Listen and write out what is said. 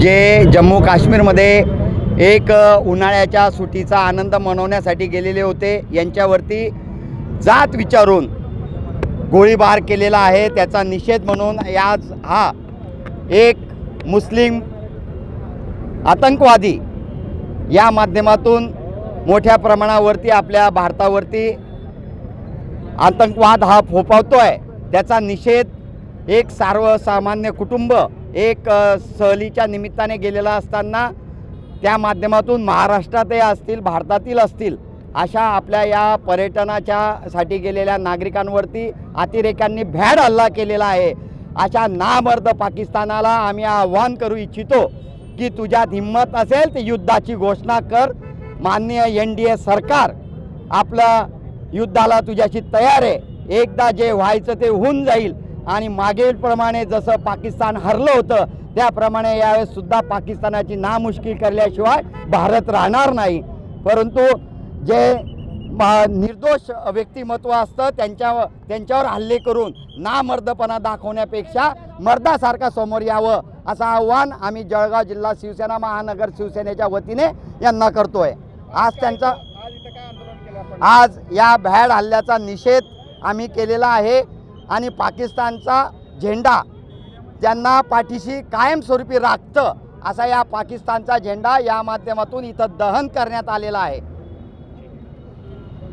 जे जम्मू काश्मीरमध्ये एक उन्हाळ्याच्या सुटीचा आनंद मनवण्यासाठी गेलेले होते. यांच्यावरती जात विचारून गोळीबार केलेला आहे. त्याचा निषेध म्हणून याच हा एक मुस्लिम आतंकवादी या माध्यमातून मोठ्या प्रमाणावरती आपल्या भारतावरती आतंकवाद हा फोफावतो आहे त्याचा निषेध एक सर्वसामान्य कुटुंब एक सहलीच्या निमित्ताने गेलेला असताना त्या माध्यमातून महाराष्ट्रातही असतील भारतातील असतील अशा आपल्या या पर्यटनाच्या साठी गेलेल्या नागरिकांवरती अतिरेक्यांनी भ्याड हल्ला केलेला आहे. अशा नामर्द पाकिस्तानाला आम्ही आव्हान करू इच्छितो की तुझ्यात हिंमत असेल तर युद्धाची घोषणा कर. माननीय एन डी ए सरकार आपलं युद्धाला तुझ्याशी तयार आहे. एकदा जे व्हायचं ते होऊन जाईल. आणि मागीलप्रमाणे जसं पाकिस्तान हरलं होतं त्याप्रमाणे यावेळेस सुद्धा पाकिस्तानाची नामुष्की करल्याशिवाय भारत राहणार नाही. परंतु जे निर्दोष व्यक्तिमत्व असतं त्यांच्या त्यांच्यावर हल्ले करून नामर्दपणा दाखवण्यापेक्षा मर्दासारखा समोर यावं असं आव्हान आम्ही जळगाव जिल्हा शिवसेना महानगर शिवसेनेच्या वतीने यांना करतोय. आज त्यांचा आज या भॅड हल्ल्याचा निषेध आम्ही केलेला आहे. आणि पाकिस्तानचा झेंडा त्यांना पाठीशी कायमस्वरूपी राखतं असा या पाकिस्तानचा झेंडा या माध्यमातून इथं दहन करण्यात आलेला आहे.